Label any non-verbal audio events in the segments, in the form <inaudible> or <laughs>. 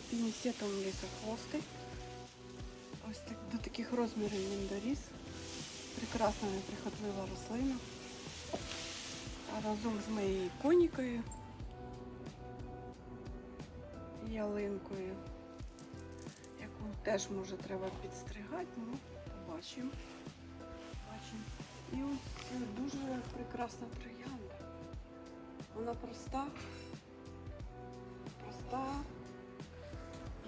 такими пінісетом лісохвости. Ось так до таких розмірів він доріс. Прекрасна неприхотлива рослина. Разом з моєю конікою, ялинкою, яку теж може треба підстригати, ну, побачимо. Бачимо. І ось дуже прекрасна троянда. Вона проста, проста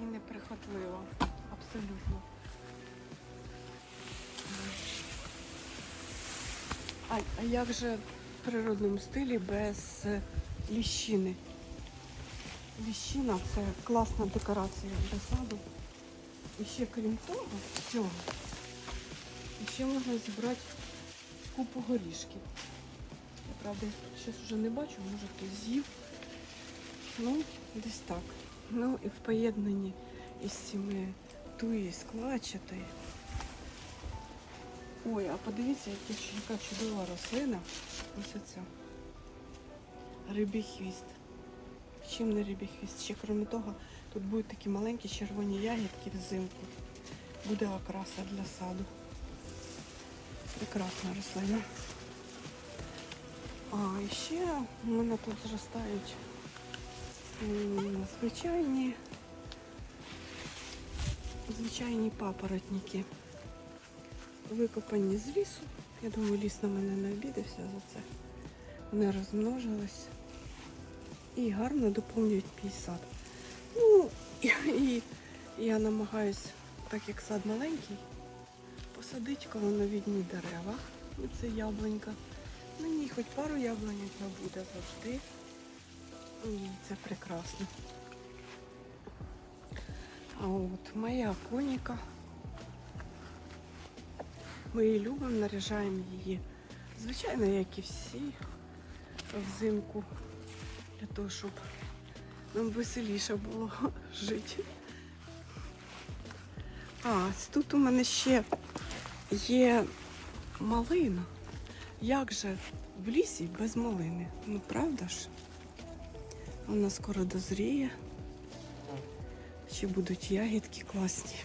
і неприхотлива. Абсолютно. А, а як же в природному стилі без е, ліщини? Ліщина це класна декорація для саду. І ще крім того, всього, ще можна зібрати купу горішків. Я правда зараз вже не бачу, може хтось з'їв. Ну, десь так. Ну і в поєднанні із цими туї складчатої. Ой, а подивіться, яка, чудова рослина. Ось оця. Рибий хвіст. Чим не рибий хвіст? Ще крім того, тут будуть такі маленькі червоні ягідки взимку. Буде окраса для саду. Прекрасна рослина. А ще в мене тут зростають звичайні, звичайні папоротники. Викопані з лісу. Я думаю, ліс на мене не обідався за це. Вони розмножились і гарно доповнюють мій сад. Ну, і, я намагаюсь, так як сад маленький, посадити колоновідні дерева. Це яблунька. На ній хоч пару яблуньок буде завжди. Це прекрасно. А от моя коніка. Ми її любимо, наряжаємо її. Звичайно, як і всі взимку, для того, щоб нам веселіше було <laughs> жити. А, тут у мене ще є малина. Як же в лісі без малини? Ну правда ж? Вона скоро дозріє. Ще будуть ягідки класні.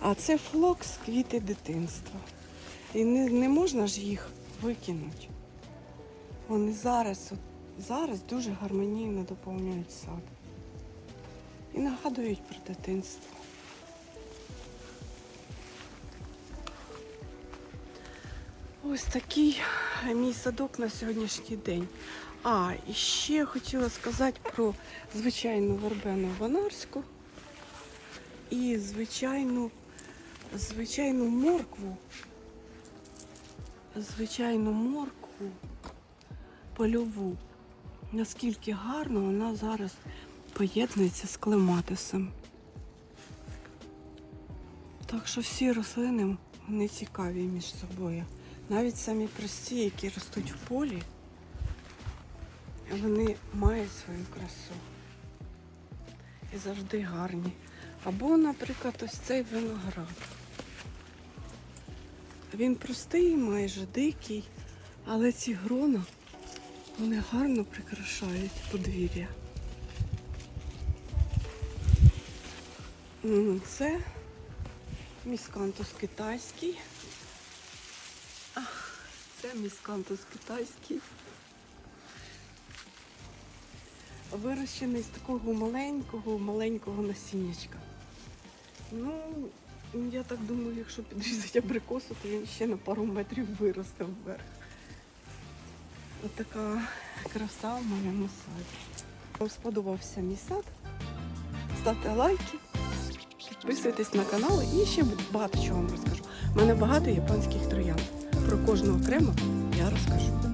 А це флокс квіти дитинства. І не, не можна ж їх викинути. Вони зараз, от, зараз дуже гармонійно доповнюють сад. І нагадують про дитинство. Ось такий мій садок на сьогоднішній день. А, і ще хотіла сказати про звичайну вербену ванарську і звичайну, звичайну моркву. Звичайну моркву польову. Наскільки гарно вона зараз поєднується з клематисом. Так що всі рослини вони цікаві між собою. Навіть самі прості, які ростуть в полі, вони мають свою красу. І завжди гарні. Або, наприклад, ось цей виноград. Він простий, майже дикий, але ці грона вони гарно прикрашають подвір'я. Це міскантус китайський. Це міскантус китайський. Вирощений з такого маленького, маленького насіннячка. Ну, я так думаю, якщо підрізати абрикосу, то він ще на пару метрів виросте вверх. Ось така краса в моєму саді. Вам сподобався мій сад. Ставте лайки, підписуйтесь на канал і ще багато чого вам розкажу. У мене багато японських троян. Про кожну окремо я розкажу.